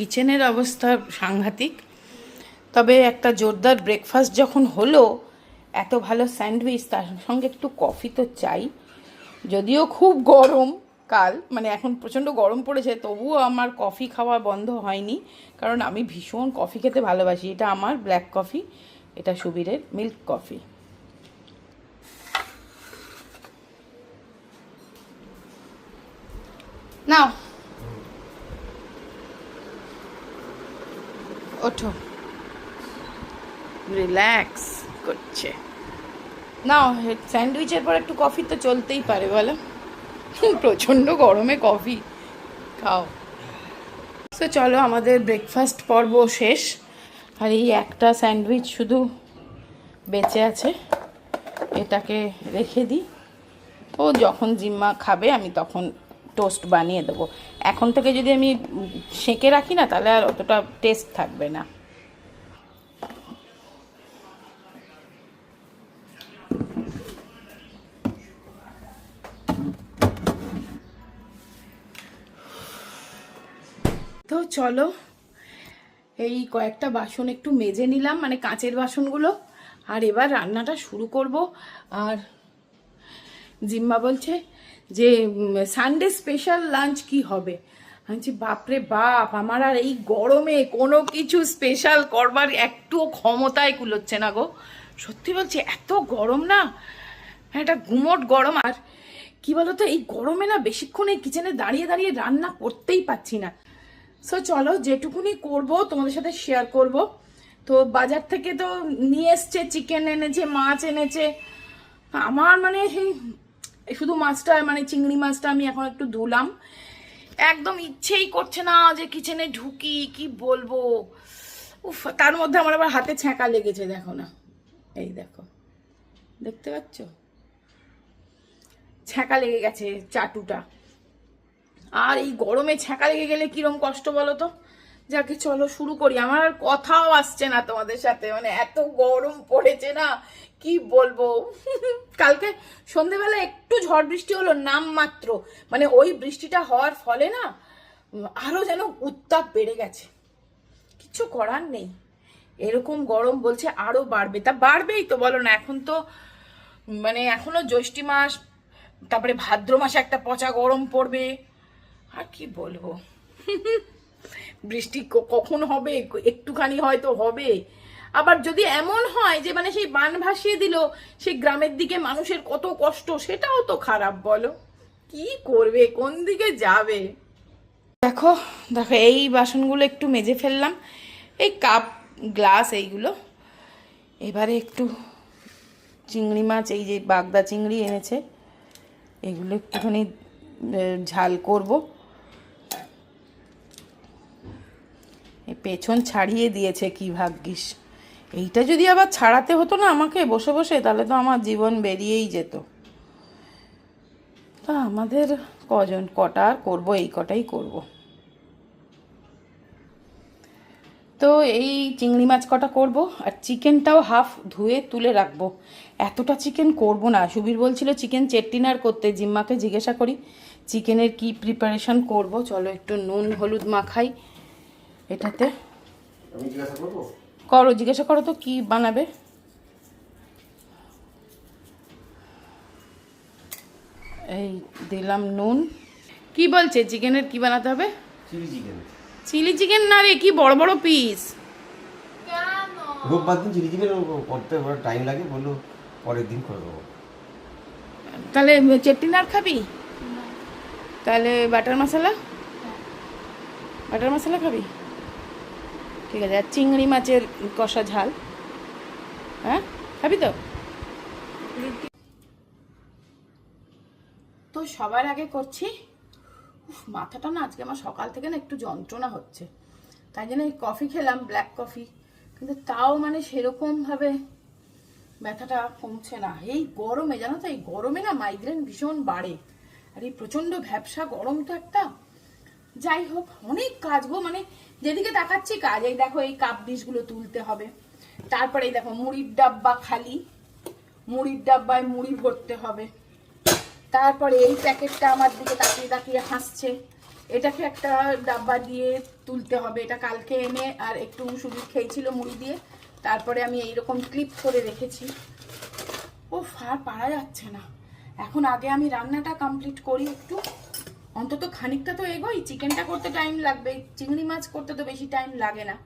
কিচেনের অবস্থা সাংঘাতিক। তবে একটা জোরদার ব্রেকফাস্ট যখন হলো, এত ভালো স্যান্ডউইচ, তার সঙ্গে একটু কফি তো চাই। যদিও খুব গরম কাল মানে এখন প্রচণ্ড গরম পড়েছে, তবুও আমার কফি খাওয়া বন্ধ হয়নি। কারণ আমি ভীষণ কফি খেতে ভালোবাসি। এটা আমার ব্ল্যাক কফি এটা সুবীরের মিল্ক কফি নাও। ওঠো। রিল্যাক্স করছে। নাও স্যান্ডউইচের পর একটু কফি তো চলতেই পারে, বলো। প্রচণ্ড গরমে কফি খাও। তো চলো, আমাদের ব্রেকফাস্ট পর্ব শেষ। আর এই একটা স্যান্ডউইচ শুধু বেঁচে আছে। এটাকে রেখে দিই। তো যখন জিম্মা খাবে, আমি তখন টোস্ট বানিয়ে দেবো। এখন থেকে যদি আমি সেঁকে রাখি না, তাহলে আর অতটা টেস্ট থাকবে না। তো চলো, এই কয়েকটা বাসন একটু মেজে নিলাম মানে কাঁচের বাসনগুলো। আর এবার রান্নাটা শুরু করব। আর জিম্মা বলছে যে সানডে স্পেশাল লাঞ্চ কি হবে? বলছি, বাপরে বাপ, আমার আর এই গরমে কোনো কিছু স্পেশাল করবার একটুও ক্ষমতায় কুলোচ্ছে না গো। সত্যি বলছি, এত গরম না? একটা গুমট গরম। আর কি বলতো, এই গরমে না বেশিক্ষণ এই কিচেনে দাঁড়িয়ে দাঁড়িয়ে রান্না করতেই পাচ্ছি না। সো চলো, যেটুকুনি করব, তোমাদের সাথে শেয়ার করব। তো বাজার থেকে তো নিয়ে এসছে চিকেন এনেছে, মাছ এনেছে। আমার মানে এই শুধু মাছটা মানে চিংড়ি মাছটা আমি এখন একটু ধুলাম। একদম ইচ্ছেই করছে না যে কিচেনে ঢুকি, কি বলব? উফ, তার মধ্যে আমার আবার হাতে ছ্যাঁকা লেগেছে, দেখো না। এই দেখো। দেখতে পাচ্ছ? ছ্যাঁকা লেগে গেছে চাটুটা। আর এই গরমে ছ্যাঁকা লেগে গেলে কিরম কষ্ট বলো তো? যাকে চলো শুরু করি। আমার আর কথাও আসছে না তোমাদের সাথে। মানে এত গরম পড়েছে না কি বলব? কালকে সন্ধেবেলা একটু ঝড় বৃষ্টি হলো নাম মাত্র। মানে ওই বৃষ্টিটা হওয়ার ফলে না উম, আরও যেন উত্তাপ বেড়ে গেছে। কিছু করার নেই। এরকম গরম বলছে আরও বাড়বে। তা বাড়বেই তো বলো না এখন তো মানে এখনও জ্যৈষ্ঠী মাস তারপরে ভাদ্র মাসে একটা পচা গরম পড়বে। আর কি বলব? বৃষ্টি কখন হবে? একটুখানি হয়তো হবে। আবার যদি এমন হয় যে মানে সেই বান ভাসিয়ে দিল, সেই গ্রামের দিকে মানুষের কত কষ্ট, সেটাও তো খারাপ বলো। কি করবে? কোন দিকে যাবে? দেখো দেখো, এই বাসনগুলো একটু মেজে ফেললাম। এই কাপ, গ্লাস এইগুলো। এবারে একটু চিংড়ি মাছ, এই যে বাগদা চিংড়ি এনেছে, এগুলো একটুখানি ঝাল করব। পেছন ছাড়িয়ে দিয়েছে কি ভাগ্যিস। এইটা যদি আবার ছাড়াতে হতো না আমাকে বসে বসে, তাহলে তো আমার জীবন বেরিয়েই যেত। তা আমাদের কজন, কটা আর করব, এই কটাই করব। তো এই চিংড়ি মাছ কটা করব, আর চিকেনটাও হাফ ধুয়ে তুলে রাখব। এতটা চিকেন করব না। সুবীর বলছিল চিকেন চেট্টিনার করতে, জিম্মাকে জিজ্ঞাসা করি, চিকেনের কি প্রিপারেশন করব? চলো একটু নুন, হলুদ মাখাই। এটাতে? আমি জিজ্ঞাসা করব? করো জিজ্ঞাসা করো তো কি বানাবে? এই দিলাম নুন। কি বলছে চিকেনের কি বানাতে হবে? Chilli chicken. চিলি চিকেন না রে কি বড় বড় পিস রোববার দিন চিলি চিকেন করতে টাইম লাগে বলল পরের দিন করে দেবো। তাহলে চেট্টিনার খাবি? তাহলে বাটার মশলা? বাটার মশলা খাবি? ঠিক আছে, আর চিংড়ি মাছের কষা ঝাল। হ্যাঁ খাবি তো? তো সবার আগে করছি। মাথাটা না আজকে আমার সকাল থেকে না একটু যন্ত্রণা হচ্ছে। তাই জন্য এই কফি খেলাম, ব্ল্যাক কফি। কিন্তু তাও মানে সেরকম ভাবে ব্যথাটা কমছে না। এই গরমে, জানো তো, এই গরমে না মাইগ্রেন ভীষণ বাড়ে। আর এই প্রচণ্ড ভ্যাবসা গরম তো একটা যাই হোক, অনেক কাজ গো মানে যেদিকে তাকাচ্ছি কাজ, এই দেখো এই কাপ ডিশগুলো তুলতে হবে। তারপরে এই দেখো মুড়ির ডাব্বা খালি, মুড়ির ডাব্বায় মুড়ি ভরতে হবে। তারপরে এই প্যাকেটটা আমার দিকে তাকিয়ে তাকিয়ে হাসছে। এটাকে একটা ডাব্বা দিয়ে তুলতে হবে, এটা কালকে এনে আর একটু সুজিত খেয়েছিল মুড়ি দিয়ে। তারপরে আমি এইরকম ক্লিপ করে রেখেছি। ও ফার পারা যাচ্ছে না। এখন আগে আমি রান্নাটা কমপ্লিট করি একটু। অন্তত খানিকটা তো এগোই চিকেনটা করতে টাইম লাগবে চিংড়ি মাছ করতে তো বেশি টাইম লাগে না।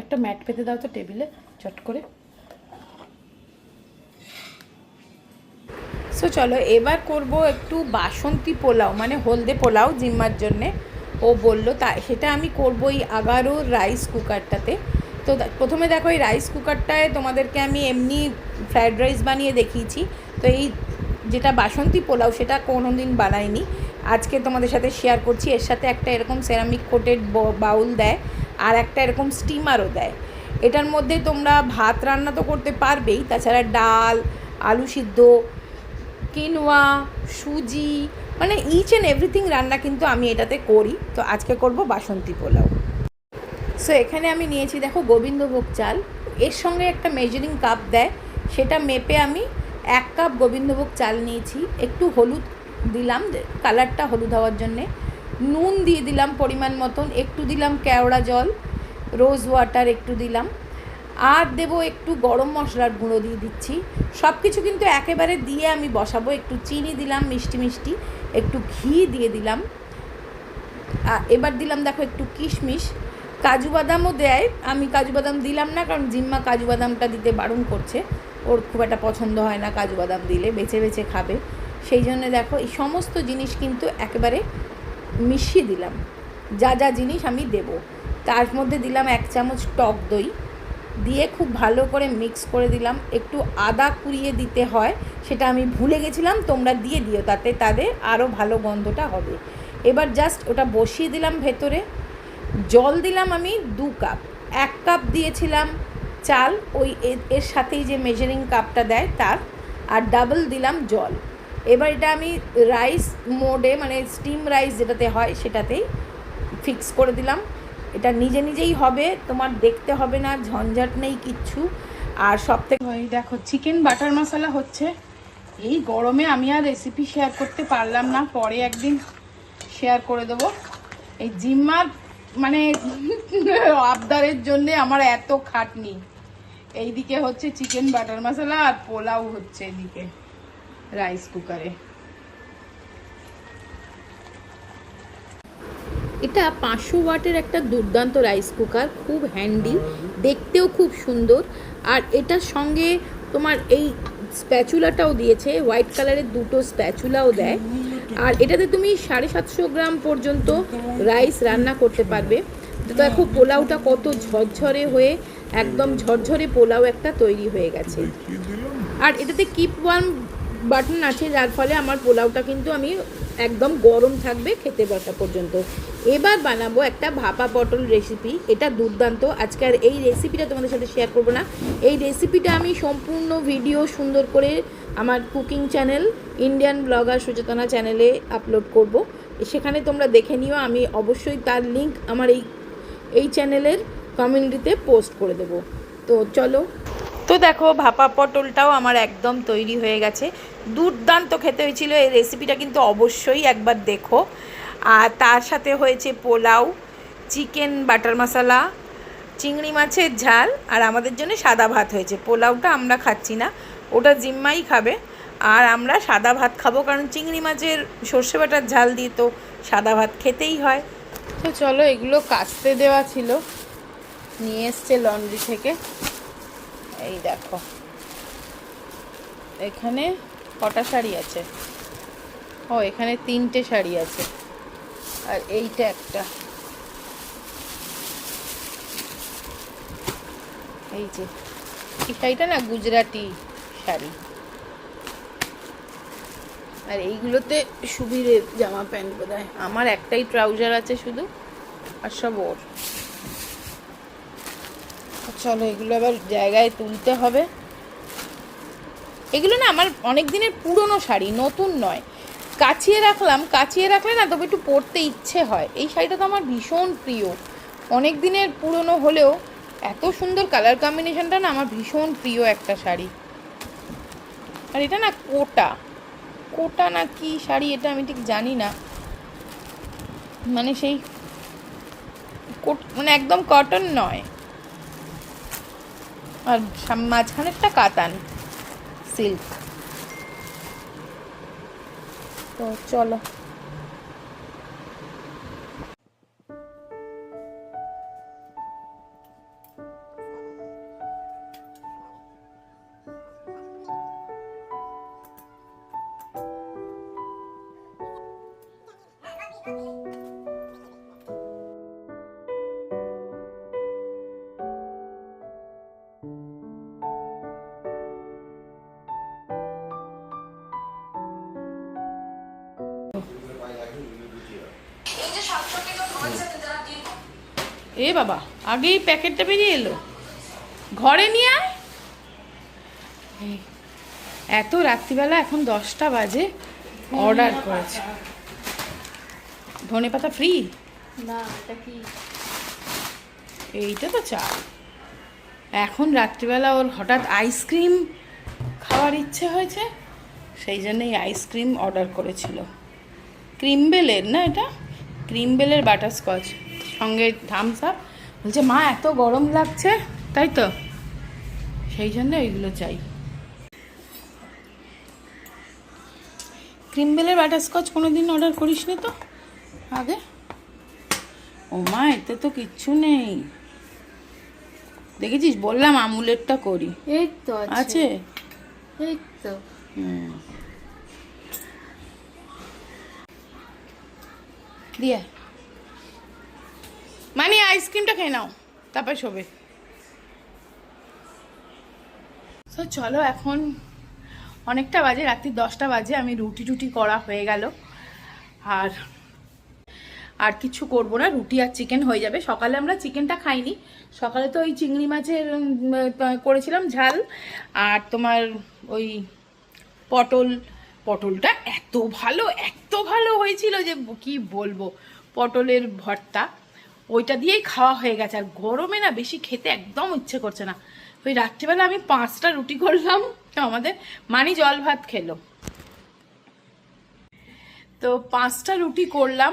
একটা ম্যাট পেতে দাও তো টেবিলে, চট করে। সো চলো, এবার করব একটু বাসন্তী পোলাও মানে হলদে পোলাও জিম্মার জন্যে। ও বলল, তা, সেটা আমি করব এই আগারো রাইস কুকারটাতে তো প্রথমে দেখো এই রাইস কুকারটায় তোমাদেরকে আমি এমনি ফ্রায়েড রাইস বানিয়ে দেখিয়েছি। তো এই যেটা বাসন্তী পোলাও, সেটা কোনো দিন বানাইনি। আজকে তোমাদের সাথে শেয়ার করছি, এর সাথে একটা এরকম সেরামিক কোটেড বাউল দেয়। আর একটা এরকম স্টিমারও দেয়। এটার মধ্যে তোমরা ভাত রান্না তো করতে পারবেই, তাছাড়া ডাল, আলু সিদ্ধ কিনোয়া সুজি মানে ইচ অ্যান্ড এভরিথিং রান্না কিন্তু আমি এটাতে করি। তো আজকে করব বাসন্তী পোলাও। সো এখানে আমি নিয়েছি, দেখো, গোবিন্দভোগ চাল। এর সঙ্গে একটা মেজারিং কাপ দেয়। সেটা মেপে আমি এক কাপ গোবিন্দভোগ চাল নিয়েছি। একটু হলুদ দিলাম কালারটা হলুদ হওয়ার জন্যে। নুন দিয়ে দিলাম পরিমাণ মতন, একটু দিলাম কেওড়া জল রোজ ওয়াটার একটু দিলাম, আর দেবো একটু গরম মশলার গুঁড়ো দিয়ে দিচ্ছি। সব কিছু কিন্তু একেবারে দিয়ে আমি বসাবো, একটু চিনি দিলাম, মিষ্টি মিষ্টি, একটু ঘি দিয়ে দিলাম। এবার দিলাম দেখো একটু কিশমিশ। কাজু বাদামও দেয়, আমি কাজু বাদাম দিলাম না, কারণ জিম্মা কাজু বাদামটা দিতে বারণ করছে। ওর খুব একটা পছন্দ হয় না কাজু বাদাম দিলে, বেছে বেছে খাবে। সেই জন্য দেখো এই সমস্ত জিনিস কিন্তু একেবারে মিশিয়ে দিলাম। যা যা জিনিস আমি দেব। তার মধ্যে দিলাম এক চামচ টক দই। দিয়ে খুব ভালো করে মিক্স করে দিলাম। একটু আদা কুড়িয়ে দিতে হয়, সেটা আমি ভুলে গেছিলাম, তোমরা দিয়ে দিও, তাতে তাদের আরও ভালো গন্ধটা হবে। এবার জাস্ট ওটা বসিয়ে দিলাম ভেতরে। জল দিলাম আমি দু কাপ। এক কাপ দিয়েছিলাম চাল, ওই এর সাথেই যে মেজারিং কাপটা দেয় তার, আর ডাবল দিলাম জল। এবার এটা আমি রাইস মোডে মানে স্টিম রাইস যেটাতে হয় সেটাতেই ফিক্স করে দিলাম। এটা নিজে নিজেই হবে, তোমার দেখতে হবে না, ঝঞ্ঝাট নেই কিচ্ছু। আর সব থেকে দেখো চিকেন বাটার মশলা হচ্ছে। এই গরমে আমি আর রেসিপি শেয়ার করতে পারলাম না, পরে একদিন শেয়ার করে দেবো। এই জিম্মার মানে আবদারের জন্যে আমার এত খাটনি। এইদিকে হচ্ছে চিকেন বাটার মশলা আর পোলাও হচ্ছে এদিকে। রাইস কুকারে এটা পাঁচশো ওয়াটের একটা দুর্দান্ত রাইস কুকার খুব হ্যান্ডি দেখতেও খুব সুন্দর। আর এটার সঙ্গে তোমার এই স্প্যাচুলাটাও দিয়েছে হোয়াইট কালারের দুটো স্প্যাচুলাও দেয়। আর এটাতে তুমি সাড়ে সাতশো গ্রাম পর্যন্ত রাইস রান্না করতে পারবে। তো দেখো পোলাওটা কত ঝরঝরে হয়ে, একদম ঝরঝরে পোলাও একটা তৈরি হয়ে গেছে। আর এটাতে কিপ ওয়ান বাটন আছে, যার ফলে আমার পোলাওটা কিন্তু আমি একদম গরম থাকবে খেতে বসা পর্যন্ত। এবার বানাবো একটা ভাপা পটল রেসিপি এটা দুর্দান্ত। আজকে আর এই রেসিপিটা তোমাদের সাথে শেয়ার করব না। এই রেসিপিটা আমি সম্পূর্ণ ভিডিও সুন্দর করে আমার cooking channel Indian blogger Suchetana চ্যানেলে আপলোড করব। সেখানে তোমরা দেখে নিও, আমি অবশ্যই তার লিংক আমার এই এই চ্যানেলের কমিউনিটিতে পোস্ট করে দেব। তো চলো তো দেখো, ভাপা পটলটাও আমার একদম তৈরি হয়ে গেছে। দুর্দান্ত খেতে হয়েছিল, এই রেসিপিটা কিন্তু অবশ্যই একবার দেখো। আর তার সাথে হয়েছে পোলাও, চিকেন বাটার মশলা, চিংড়ি মাছের ঝাল, আর আমাদের জন্য সাদা ভাত হয়েছে। পোলাওটা আমরা খাচ্ছি না, ওটা জিম্মাই খাবে। আর আমরা সাদা ভাত খাব, কারণ চিংড়ি মাছের সর্ষে বাটার ঝাল দিয়ে তো সাদা ভাত খেতেই হয়। তো চলো, এগুলো কাচতে দেওয়া ছিল। নিয়ে এসছে লন্ড্রি থেকে। এই দেখো। এখানে কটা শাড়ি আছে? ও, এখানে তিনটে শাড়ি আছে। আর এইটা একটা। এই যে, এই শাড়িটা না গুজরাটি শাড়ি। আর এইগুলোতে সুবিরের জামা প্যান্ট বোধ আমার একটাই ট্রাউজার আছে শুধু, আর সব ওর। চলো এগুলো আবার জায়গায় তুলতে হবে। এগুলো না আমার অনেক দিনের পুরনো শাড়ি, নতুন নয়। কাচিয়ে রাখলাম, কাচিয়ে রাখলে না তবে একটু পরতে ইচ্ছে হয়। এই শাড়িটা তো আমার ভীষণ প্রিয়। অনেক দিনের পুরনো হলেও এত সুন্দর কালার কম্বিনেশনটা না আমার ভীষণ প্রিয় একটা শাড়ি। আর এটা না কোটা। কোটা না কি শাড়ি এটা আমি ঠিক জানি না। মানে সেই কোট মানে একদম কটন নয়। আর মাঝখানেরটা কাতান। সিল্ক। তো চলো। এ বাবা আগেই প্যাকেটটা বেরিয়ে এলো। ঘরে নিয়ে আয়। এত রাত্রিবেলা এখন দশটা বাজে অর্ডার করেছে। ধনে পাতা ফ্রি না এটা কি? এইটা তো চা এখন রাত্রিবেলা ওর হঠাৎ আইসক্রিম খাওয়ার ইচ্ছে হয়েছে সেই জন্যই আইসক্রিম অর্ডার করেছিল। ক্রিমবেলের না এটা? ক্রিমবেলের বাটারস্কচ সঙ্গে থামস আপ বলছে মা এত গরম লাগছে। তাই তো। সেই জন্য এইগুলো চাই। ক্রিমবেলের বাটারস্কচ কোনো দিন অর্ডার করিস নি তো? আগে? ও মা এতে তো কিচ্ছু নেই। দেখেছিস? বললাম আমুলেরটা করি। এই তো আছে? এই তো। হুম। দিয়ে। মানে আইসক্রিমটা খেয়ে নাও, তারপর শোবে। তো চলো এখন অনেকটা বাজে, রাত্রি দশটা বাজে, আমি রুটি টুটি করা হয়ে গেল। আর আর কিছু করব না, রুটি আর চিকেন হয়ে যাবে। সকালে আমরা চিকেনটা খাইনি। সকালে তো ওই চিংড়ি মাছের করেছিলাম ঝাল। আর তোমার ওই পটল, পটলটা এত ভালো এত ভালো হয়েছিল যে কি বলব? পটলের ভর্তা। ওইটা দিয়েই খাওয়া হয়ে গেছে। আর গরমে না বেশি খেতে একদম ইচ্ছে করছে না। ওই রাত্রিবেলা আমি পাঁচটা রুটি করলাম, তো আমাদের মানি জল ভাত খেলো। তো পাঁচটা রুটি করলাম,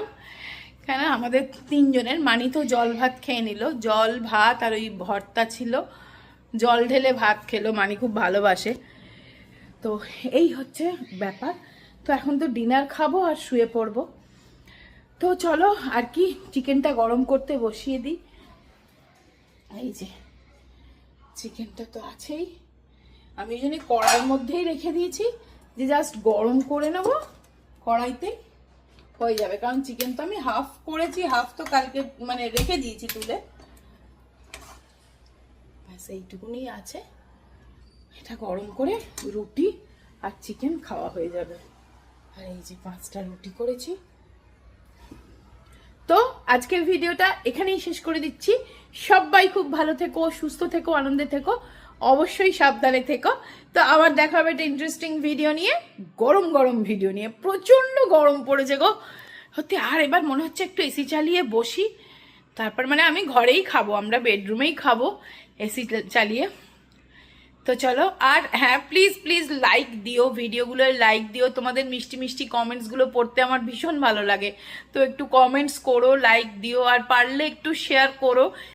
কেন আমাদের তিনজনের। মানি তো জল ভাত খেয়ে নিল। জল, ভাত আর ওই ভর্তা ছিল। জল ঢেলে ভাত খেলো, মানি খুব ভালোবাসে। তো এই হচ্ছে ব্যাপার। তো এখন তো ডিনার খাব আর শুয়ে পড়ব। তো চলো, আর কি চিকেনটা গরম করতে বসিয়ে দিই। এই যে চিকেনটা তো আছেই। আমি ওই জন্য কড়ার মধ্যেই রেখে দিয়েছি। যে জাস্ট গরম করে নেব কড়াইতে, হয়ে যাবে। কারণ চিকেন তো আমি হাফ করেছি হাফ তো কালকে মানে রেখে দিয়েছি তুলে। ব্যাস, এইটুকুনি আছে। এটা গরম করে রুটি আর চিকেন খাওয়া হয়ে যাবে। আর এই যে পাঁচটা রুটি করেছি। তো আজকের ভিডিওটা এখানেই শেষ করে দিচ্ছি। সবাই খুব ভালো থেকো, সুস্থ থেকো, আনন্দে থেকো, অবশ্যই সাবধানে থেকো। তো আবার দেখা হবে একটা ইন্টারেস্টিং ভিডিও নিয়ে, গরম গরম ভিডিও নিয়ে প্রচণ্ড গরম পড়েছে গো। সত্যি, আর এবার মনে হচ্ছে একটু এসি চালিয়ে বসি। তারপর মানে আমি ঘরেই খাব, আমরা বেডরুমেই খাব এসি চালিয়ে। তো চলো, আর হ্যাঁ প্লিজ প্লিজ লাইক দিও ভিডিওগুলোর লাইক দিও। তোমাদের মিষ্টি মিষ্টি কমেন্টসগুলো পড়তে আমার ভীষণ ভালো লাগে। তো একটু কমেন্টস করো লাইক দিও, আর পারলে একটু শেয়ার করো।